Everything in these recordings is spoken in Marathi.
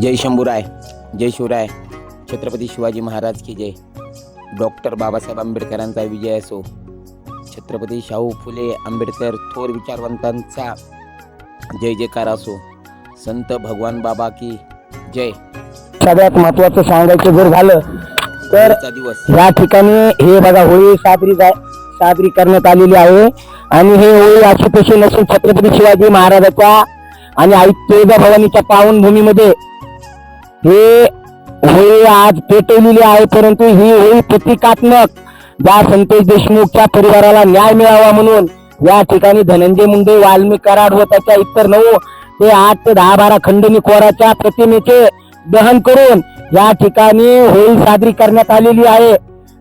जय शंभूराय जय शिवराय. छत्रपती शिवाजी महाराज की जय. डॉक्टर बाबासाहेब आंबेडकरांचा विजय असो. छत्रपती शाहू फुले आंबेडकर थोर विचारवंतांचा जय जयकार असो. संत भगवान बाबा की जय. सगळ्यात महत्वाचं सांगायचं जर झालं तर दिवस. या ठिकाणी हे बघा होळी साजरी जा- साजरी करण्यात आलेली आहे. आणि हे होळी अशी तशी नसून छत्रपती शिवाजी महाराजाच्या आणि आई तुळजाभवानीच्या पावनभूमीमध्ये हे होळी आज पेटवलेली आहे परंतु ही होळी प्रतिकात्मक. ज्या संतोष देशमुखच्या परिवाराला न्याय मिळावा म्हणून या ठिकाणी धनंजय मुंडे वाल्मिक कराड व त्याच्या इतर नऊ ते आठ ते दहा बारा खंडणी कोराच्या प्रतिमेचे दहन करून या ठिकाणी होळी साजरी करण्यात आलेली आहे.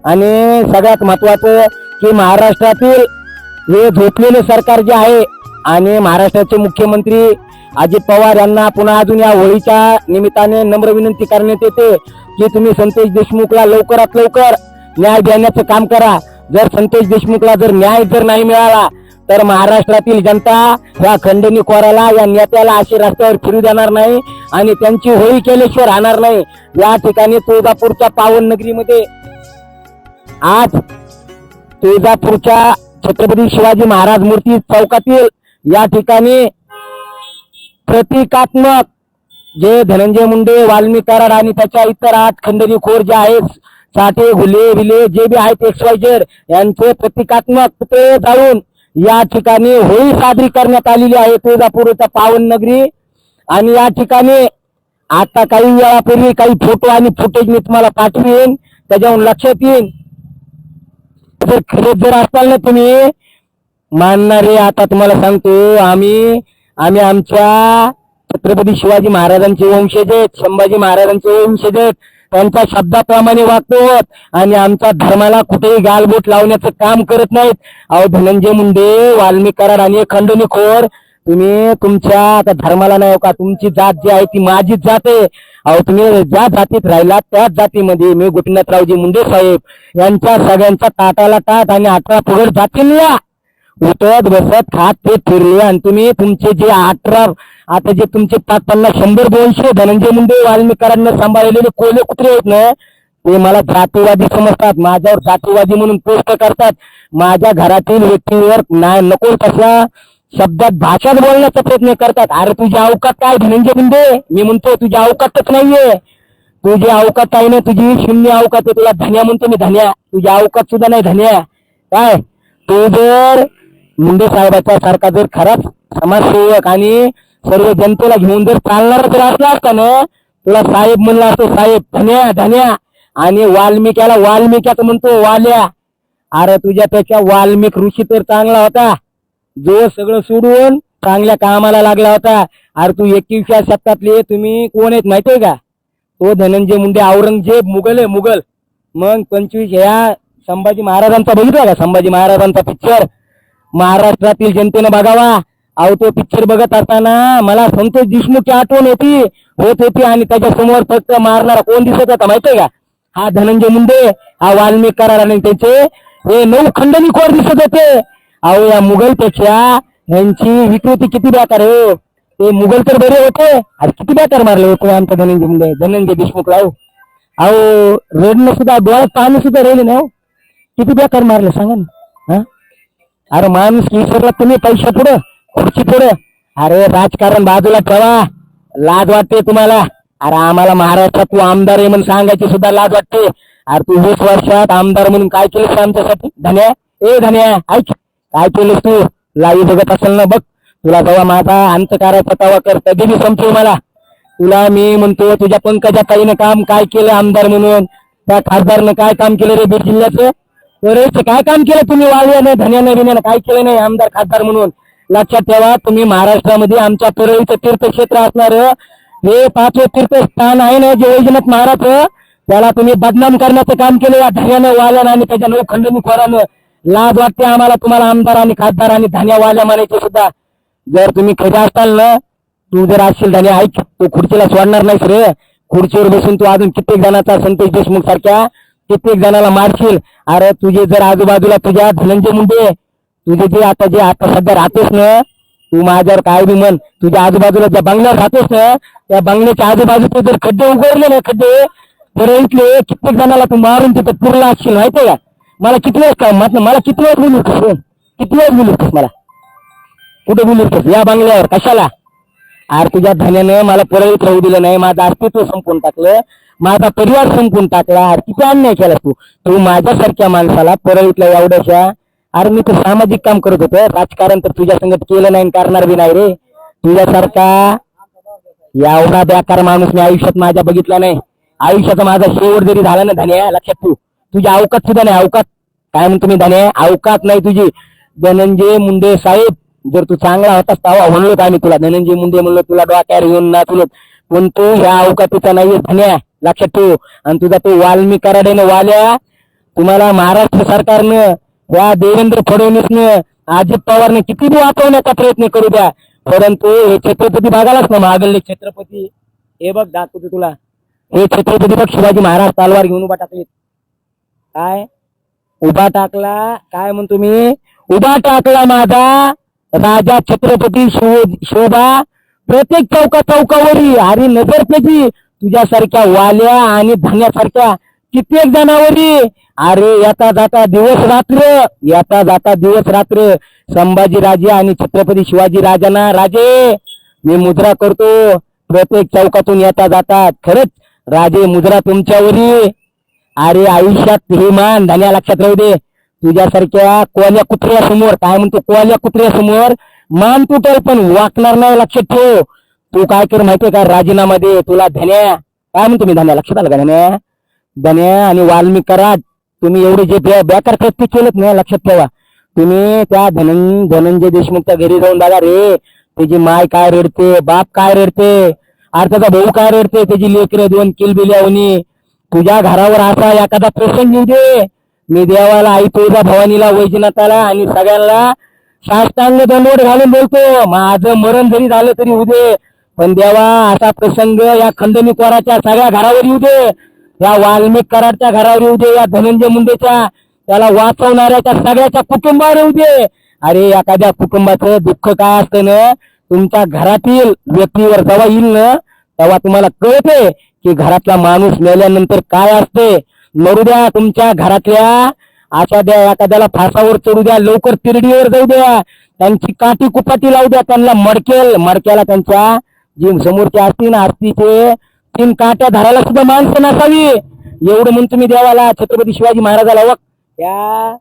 आणि सगळ्यात महत्वाचं की महाराष्ट्रातील हे झोपलेले सरकार जे आहे आणि महाराष्ट्राचे मुख्यमंत्री अजित पवार यांना पुन्हा अजून या होळीच्या निमित्ताने नम्र विनंती करण्यात येते की तुम्ही संतोष देशमुखला लवकरात लवकर न्याय देण्याचं काम करा. जर संतोष देशमुखला जर न्याय जर नाही मिळाला तर महाराष्ट्रातील जनता या खंडणी कोराला या नेत्याला अशी रस्त्यावर फिरू देणार नाही आणि त्यांची होळी केल्याशिवाय राहणार नाही. या ठिकाणी तुळजापूरच्या पावन नगरीमध्ये आज तुळजापूरच्या छत्रपती शिवाजी महाराज मूर्ती चौकातील या ठिकाणी प्रतिकात्मक. जे धनंजय मुंडे वाल्मिकाराड आणि त्याच्या इतर आठ खंडणी खोर जे आहेत साठे घुले विले जे बी आहेत एक्स यांचे प्रतिकात्मक पुतळे जाळून या ठिकाणी होळी साजरी करण्यात आलेली आहे तुळजापूरच्या पावन नगरी. आणि या ठिकाणी आता काही वेळापूर्वी काही फोटो आणि फुटेज मी तुम्हाला पाठवीन. त्याच्याहून लक्षात येईन. जर खरेच जर असाल ना तुम्ही मानणारे आता तुम्हाला सांगतो आम्ही आम्ही आमच्या छत्रपती शिवाजी महाराजांचे वंशज आहेत संभाजी महाराजांचे वंशज आहेत त्यांच्या शब्दाप्रमाणे वागतो आणि आमच्या धर्माला कुठेही गालबोट लावण्याचं काम करत नाहीत. अहो धनंजय मुंडे वाल्मिकराड आणि खंडणीखोर तुम्ही तुमच्या आता धर्माला नाही हो का तुमची जात जी आहे ती माझीच जात आहे. अहो तुम्ही ज्या जातीत राहिला त्याच जातीमध्ये मी गोपीनाथरावजी मुंडे साहेब यांच्या सगळ्यांच्या ताटाला ताट आणि अठरा फुगड जातील या. उतळत बसत खात ते फिरले. आणि तुम्ही तुमचे जे अठरा आता जे तुमचे पाच पन्नास शंभर दोनशे धनंजय मुंडे वाल्मिकारांना सांभाळलेले कोले कुत्रे आहेत ना ते मला जातीवादी समजतात. माझ्यावर जातीवादी म्हणून पोस्ट करतात. माझ्या घरातील व्यक्तीवर नाही नको तशा शब्दात भाषाच बोलण्याचा प्रयत्न करतात. अरे तुझी अवकात काय धनंजय मुंडे? मी म्हणतो तुझी अवकातच नाहीये. तुझी अवकात आहे ना तुझी शून्य अवकात आहे. तुला धन्या म्हणतो मी धन्या. तुझी अवकात सुद्धा नाही धन्या. काय? तू जर मुंडे साहेबाच्या सारखा जर खराच समाजसेवक आणि सर्व जनतेला घेऊन जर चालणारा जर असला असता ना तुला साहेब म्हणला असतो साहेब धन्या धन्या. आणि वाल्मिक्याला वाल्मिक्याच म्हणतो वाल्या. अरे तुझ्यापेक्षा वाल्मिक ऋषी तर चांगला होता. जो सगळं सोडून चांगल्या कामाला लागला होता. अरे तू एकविसव्या शतकातले तुम्ही कोण आहेत माहितीये का? तो धनंजय मुंडे औरंगजेब मुघल आहे मुघल. मग पंचवीस ह्या संभाजी महाराजांचा बघितला का? संभाजी महाराजांचा पिक्चर महाराष्ट्रातील जनतेनं बघावा. अहो तो पिक्चर बघत असताना मला संतोष देशमुखची आठवण होती. होत होती आणि त्याच्यासमोर फक्त मारणारा कोण दिसत होता माहितीये का? हा धनंजय मुंडे हा वाल्मिक आणि त्याचे हे नऊ खंडणी खोर दिसत होते. अहो या मुघलपेक्षा यांची विकृती किती बेकार आहे हो. ते मुघल तर बरे होते. आज किती बेकार मारले होते आमच्या धनंजय मुंडे धनंजय देशमुख राव. अहो रडणं सुद्धा डोळ्यात पाहणं सुद्धा राहिले ना हो. किती बेकार मारले सांगा ना. हा? अरे माणूस विसरला तुम्ही पैशा पुढं खुर्ची पुढं. अरे राजकारण बाजूला ठेवा. लाज वाटते तुम्हाला. अरे आम्हाला महाराष्ट्रात तू आमदार आहे म्हणून सांगायची सुद्धा लाज वाटते. अरे तू वीस वर्षात आमदार म्हणून काय केलंस आमच्यासाठी? धन्या? ए धन्या ऐक. काय केलंस तू? लाईव्ह बघत असेल ना बघ. तुला जेव्हा माझा अंतकाराचा तवा कर कधी मी संपतो मला. तुला मी म्हणतो तुझ्या पंकजा ताईनं काम काय केलं आमदार म्हणून? त्या खासदारनं काय काम केलं रे बीड जिल्ह्याचं? बरेच काय काम केलं तुम्ही? वाळव्यानं धन्यानं बिन्यानं काय केलं नाही? आमदार खासदार म्हणून. लक्षात ठेवा तुम्ही महाराष्ट्रामध्ये आमच्या परळीचं तीर्थक्षेत्र असणार. हे पाचवे तीर्थस्थान आहे ना जे वैजनाथ महाराज? त्याला तुम्ही बदनाम करण्याचं काम केलं या धन्यानं वाल्यानं आणि त्याच्या नऊ खंडणी खोरानं. लाज वाटते आम्हाला तुम्हाला आमदार आणि खासदार आणि धन्या वाल्या म्हणायचे सुद्धा. जर तुम्ही खरे असताल ना तू जर असशील धान्या ऐक तू खुर्चीला सोडणार नाहीस रे. खुर्चीवर बसून तू अजून कित्येक जणांचा संतोष देशमुख सारख्या कित्येक जणाला मारशील. अरे तुझे जर आजूबाजूला तुझ्या धनंजय मुंडे तुझे जे आता जे आता सध्या राहतेस ना तू माझ्यावर काय बी म्हण तुझ्या आजूबाजूला ज्या बंगल्यावर राहतोस ना त्या बंगल्याच्या आजूबाजूचे जर खड्डे उघडले ना खड्डे तर इथले कित्येक जणाला तू मारून तिथं पुरला असशील माहितीये का? मला किती वेळेस काय म्हटलं मला किती वेळेस बोलू होतीस किती वेळेस बोलू मला? कुठे बोलू या बंगल्यावर कशाला? अरे तुझ्या धन्यानं मला परळीत राहू दिलं नाही माझं अस्तित्व संपवून टाकलं. माझा परिवार संपून टाकला अरे किती अन्याय केला तू. तू माझ्यासारख्या माणसाला परळीतल्या एवढ्याशा अरे मी तर सामाजिक काम करत होतो राजकारण तर तुझ्या संगत केलं नाही करणार बी नाही रे. तुझ्यासारखा एवढा बेकार माणूस मी आयुष्यात माझ्या बघितला नाही. आयुष्याचा माझा शेवट जरी झाला ना धन्या लक्षात तू तुझी अवकात सुद्धा नाही अवकात. काय म्हणतो मी धन्या? अवकात नाही तुझी. धनंजय मुंडे साहेब जर तू चांगला होतास तेव्हा म्हणलो का मी तुला. धनंजय मुंडे म्हणलो तुला डोक्यावर घेऊन ना तुला पण तू ह्या अवकातीचा नाहीये धन्या. लक्षात ठेव. आणि तुझा तो वाल्मी कराड्यानं वाल्या. तुम्हाला महाराष्ट्र सरकारनं या देवेंद्र फडणवीसनं अजित पवारने किती बी वाचवण्याचा प्रयत्न करू द्या. परंतु हे छत्रपती बघालाच ना महागल्ले छत्रपती. हे बघ दाखवतो तुला. हे छत्रपती बघ शिवाजी महाराज तलवार घेऊन उभा टाकले काय? उभा टाकला? काय म्हणतो मी? उभा टाकला माझा राजा छत्रपती शो शोभा. प्रत्येक चौका चौकावरी आणि नजर तुझ्यासारख्या वाल्या आणि धान्यासारख्या कित्येक जनावरी. अरे येता जाता दिवस रात्र येता जाता दिवस रात्र. संभाजी राजे आणि छत्रपती शिवाजी राजांना राजे मी मुजरा करतो. प्रत्येक चौकातून येता जाता. खरंच राजे मुजरा तुमच्यावरी. अरे आयुष्यात हे मान धान्या लक्षात राहू दे. तुझ्यासारख्या कोल्या कुत्र्यासमोर काय म्हणतो कोल्या कुत्र्यासमोर? मान तुटेल पण वाकणार नाही लक्षात ठेव. तू काय कर माहितीये का? राजीनामा दे तुला धन्या. काय म्हणतो मी धन्या? लक्षात आलं का धन्या? धन्या आणि वाल्मिक कराड तुम्ही एवढे जे बे- बेकार कृत्य केलेत ना लक्षात ठेवा. तुम्ही त्या धनं धनंजय देशमुखच्या घरी जाऊन बघा रे. त्याची माय काय रडते बाप काय रडते अर्थाचा त्याचा भाऊ काय रडते त्याची लेकरं दोन किलबिल्यावनी तुझ्या घरावर असा एखादा प्रसंग येऊ दे. मी देवाला आई तुझा भवानीला वैजनाथाला आणि सगळ्यांना साष्टांग दंडवट घालून बोलतो. माझं मरण जरी झालं तरी उदे पण देवा असा प्रसंग या खंडणी सगळ्या घरावर येऊ दे. या वाल्मिक कराडच्या घरावर येऊ दे या धनंजय मुंडेच्या त्याला वाचवणाऱ्याच्या सगळ्याच्या कुटुंबावर येऊ दे. अरे एखाद्या कुटुंबाचं दुःख काय असतं ना तुमच्या घरातील व्यक्तीवर जेव्हा येईल ना तेव्हा तुम्हाला कळते की घरातला माणूस मेल्यानंतर काय असते. मरू द्या तुमच्या घरातल्या अशा द्या एखाद्याला फासावर चढू द्या लवकर तिरडीवर जाऊ द्या. त्यांची काठी कुपाटी लावू द्या त्यांना मडकेल मडक्याला त्यांच्या जी समोरची आरती ना आरतीचे तीन काट्या धरायला सुद्धा माणसं नसावी. एवढं म्हणून तुम्ही देवाला छत्रपती शिवाजी महाराजाला वक या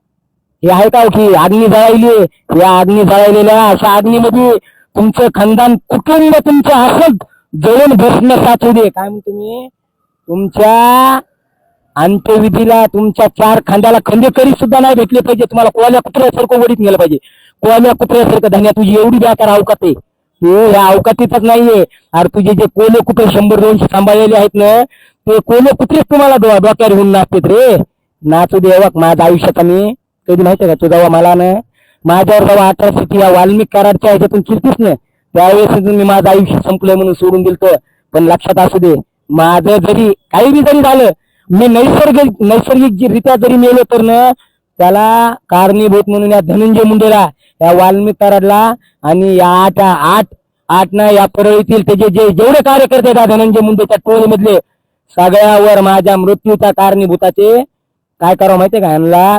हे आहे का हो की अग्नी जळायली? या अग्नी जळायलेल्या अशा अग्नीमध्ये तुमचं खानदान कुटुंब तुमचं हसत जळून भस्म साचू दे. काय म्हणतो मी? तुमच्या अंत्यविधीला तुमच्या चार खांद्याला खंडेकरी सुद्धा नाही भेटले पाहिजे. तुम्हाला कोल्या कुत्र्यासारखं वडीत नेलं पाहिजे. कोल्या कुत्र्यासारखं धन्या तुझी एवढी बेकार का ते? तू ह्या अवकातीतच नाहीये. अरे तुझे जे कोले कुत्रे शंभर दोनशे सांभाळलेले आहेत ना ते कोले कुत्रेच तुम्हाला डोक्यावर होऊन नाचतात रे. नाचू दे माझ्या आयुष्याचा मी. कधी माहितीये का तू मला ना माझ्यावर जेव्हा अठराशे किंवा वाल्मिक कराडच्या ह्याच्यातून चिरतीस ना त्यावेळेस मी माझं आयुष्य संपलंय म्हणून सोडून दिलतो. पण लक्षात असू दे माझं जरी काही बी जरी झालं मी नैसर्गिक नैसर्गिक रित्या जरी मेलो तर ना त्याला कारणीभूत म्हणून या धनंजय मुंडेला या वाल्मिक कराडला आणि या आठ आठ आठ ना या परळीतील त्याचे जे जेवढे कार्यकर्ते आहेत धनंजय मुंडेच्या टोळीमधले सगळ्यावर माझ्या मृत्यूच्या कारणीभूताचे काय करावं माहितीये का? ह्यांना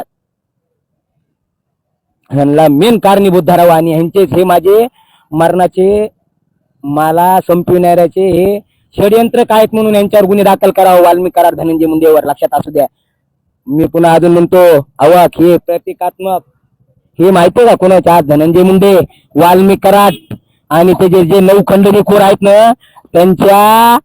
ह्यांना मेन कारणीभूत धरावं आणि ह्यांचेच हे माझे मरणाचे मला संपविणाऱ्याचे हे षडयंत्र काय आहेत म्हणून यांच्यावर गुन्हे दाखल करावं. वाल्मिक करार धनंजय मुंडेवर लक्षात असू द्या. मी पुन्हा अजून म्हणतो अवाक हे प्रतिकात्मक हे माहितीये का कोणाच्या? आज धनंजय मुंडे वाल्मिक आणि त्याचे जे नऊ खंडणी खोर आहेत ना त्यांच्या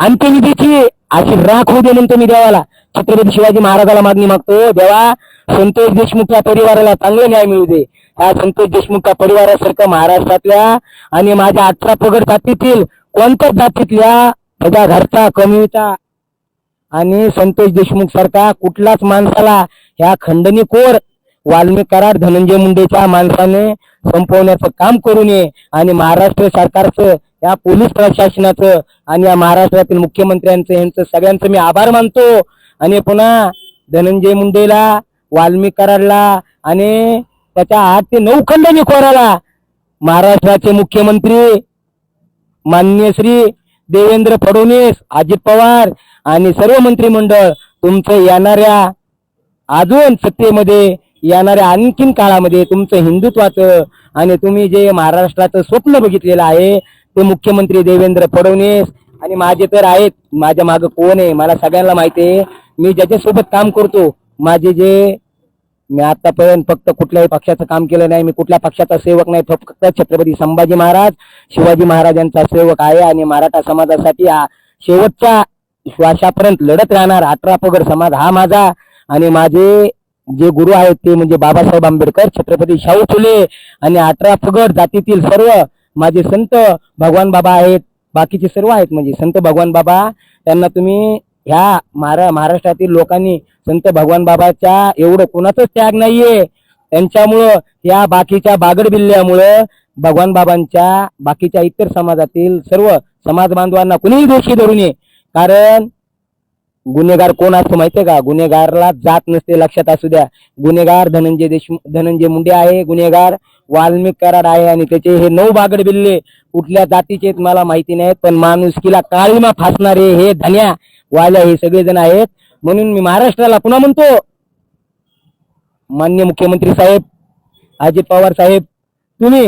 अंत्यविधीची अशी राख होऊ दे म्हणतो मी देवाला. छत्रपती शिवाजी महाराजाला मागणी मागतो देवा संतोष देशमुखच्या परिवाराला चांगले न्याय मिळू दे. ह्या संतोष देशमुखच्या परिवारासारखं महाराष्ट्रातल्या आणि माझ्या अठरा पगड जातीतील कोणत्याच जातीतल्या माझ्या घरचा कमीचा आणि संतोष देशमुख सारखा कुठलाच माणसाला ह्या खंडणीखोर वाल्मिक कराड धनंजय मुंडेच्या माणसाने संपवण्याचं काम करू नये आणि महाराष्ट्र सरकारचं या पोलीस प्रशासनाचं आणि या महाराष्ट्रातील मुख्यमंत्र्यांचं यांचं सगळ्यांचं मी आभार मानतो. आणि पुन्हा धनंजय मुंडेला वाल्मिक कराडला आणि त्याच्या आठ ते नऊ खंडणी खोराला महाराष्ट्राचे मुख्यमंत्री माननीय श्री देवेंद्र फडणवीस अजित पवार आणि सर्व मंत्रिमंडळ तुमचं येणाऱ्या अजून सत्तेमध्ये येणाऱ्या आणखीन काळामध्ये तुमचं हिंदुत्वाचं आणि तुम्ही जे महाराष्ट्राचं स्वप्न बघितलेलं आहे ते मुख्यमंत्री देवेंद्र फडणवीस आणि माझे तर आहेत माझ्या मागं कोण आहे मला सगळ्यांना माहिती आहे मी ज्याच्यासोबत काम करतो माझे जे मी आतापर्यंत फक्त कुठल्याही पक्षाचं काम केलं नाही मी कुठल्या पक्षाचा सेवक नाही फक्त छत्रपती संभाजी महाराज शिवाजी महाराजांचा सेवक आहे आणि मराठा समाजासाठी हा शेवटच्या श्वासापर्यंत लढत राहणार अठरा पगड समाज हा माझा. आणि माझे जे गुरु आहेत ते म्हणजे बाबासाहेब आंबेडकर छत्रपती शाहू फुले आणि अठरा फुगड जातीतील सर्व माझे संत भगवान बाबा आहेत. बाकीचे सर्व आहेत म्हणजे संत भगवान बाबा. त्यांना तुम्ही ह्या महारा महाराष्ट्रातील लोकांनी संत भगवान बाबाच्या एवढं कोणाचाच त्याग नाहीये. त्यांच्यामुळं या बाकीच्या बागड बिल्ल्यामुळं भगवान बाबांच्या बाकीच्या इतर समाजातील सर्व समाज बांधवांना कुणीही दोषी धरू नये. कारण गुन्हेगार कोण असतो माहितीये का? गुन्हेगारला जात नसते लक्षात असू द्या. गुन्हेगार धनंजय देशमुख धनंजय मुंडे आहे गुन्हेगार वाल्मिक कराड आहे आणि त्याचे हे नऊ बागड बिल्ले कुठल्या जातीचे मला माहिती नाहीत पण माणुसकीला काळीमा फासणारे हे धन्या वाल्या हे सगळेजण आहेत. म्हणून मी महाराष्ट्राला पुन्हा म्हणतो मान्य मुख्यमंत्री साहेब अजित पवार साहेब तुम्ही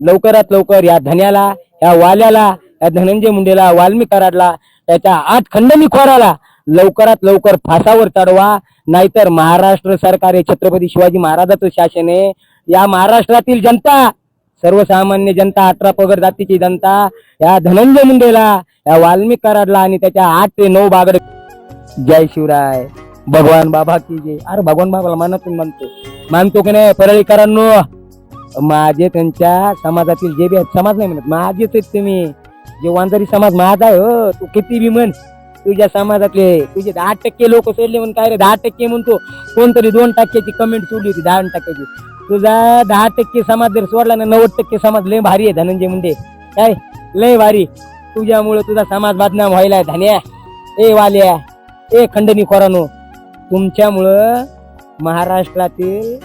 लवकरात लवकर या धन्याला या वाल्याला या धनंजय मुंडेला वाल्मिक कराडला त्याच्या आठ खंडणी खोराला. लवकरात लवकर फासावर चढवा. नाहीतर महाराष्ट्र सरकार हे छत्रपती शिवाजी महाराजाचं शासन आहे. या महाराष्ट्रातील जनता सर्वसामान्य जनता अठरा पगर जातीची जनता या धनंजय मुंडेला या वाल्मिक कराडला आणि त्याच्या आठ ते नऊ बागड. जय शिवराय. भगवान बाबा की जय. अरे भगवान बाबाला मानतून मानतो मानतो की नाही? परळीकरांनो माझे त्यांच्या समाजातील जे बी आहेत समाज नाही म्हणत. माझेच आहेत तुम्ही. जे वांजारी समाज माझा आहे हो तू किती बी म्हण. तुझ्या समाजातले तुझे दहा टक्के लोक सोडले म्हणून काय रे दहा टक्के म्हणतो. कोणतरी दोन टक्क्याची कमेंट सोडली होती दहा टक्क्याची. तुझा दहा टक्के समाज जर सोडला ना नव्वद टक्के समाज लय भारी आहे धनंजय मुंडे. काय? लय भारी. तुझ्यामुळे तुझा समाज बदनाम व्हायला धन्या. ए वाल्या. ए खंडणी खोरानो. तुमच्यामुळं महाराष्ट्रातील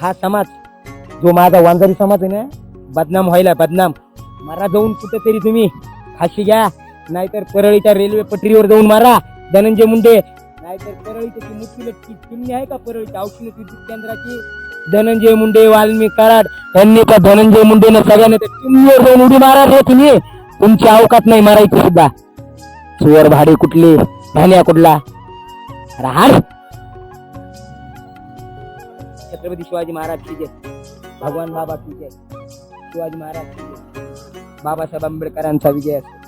हा समाज जो माझा वांजारी समाज आहे ना बदनाम व्हायला बदनाम. मारा जाऊन कुठेतरी तुम्ही. फाशी घ्या. नाहीतर परळीच्या रेल्वे पटरीवर जाऊन मारा. धनंजय मुंडे. नाहीतर परळीची त्याची मोठी लटकी चिमणी आहे का परळीच्या औषध विद्युत केंद्राची. धनंजय मुंडे वाल्मी कराड यांनी का धनंजय मुंडेनं सगळ्यांना त्या चिमणीवर जाऊन उडी मारा रे तुम्ही. तुमची अवकात नाही मारायची सुद्धा. सुवर भाडे कुठले? धान्या कुठला? राहाड. छत्रपती शिवाजी महाराज की जय. भगवान बाबा की जय. शिवाजी महाराज की जय. बाबासाहेब आंबेडकरांचा विजय असो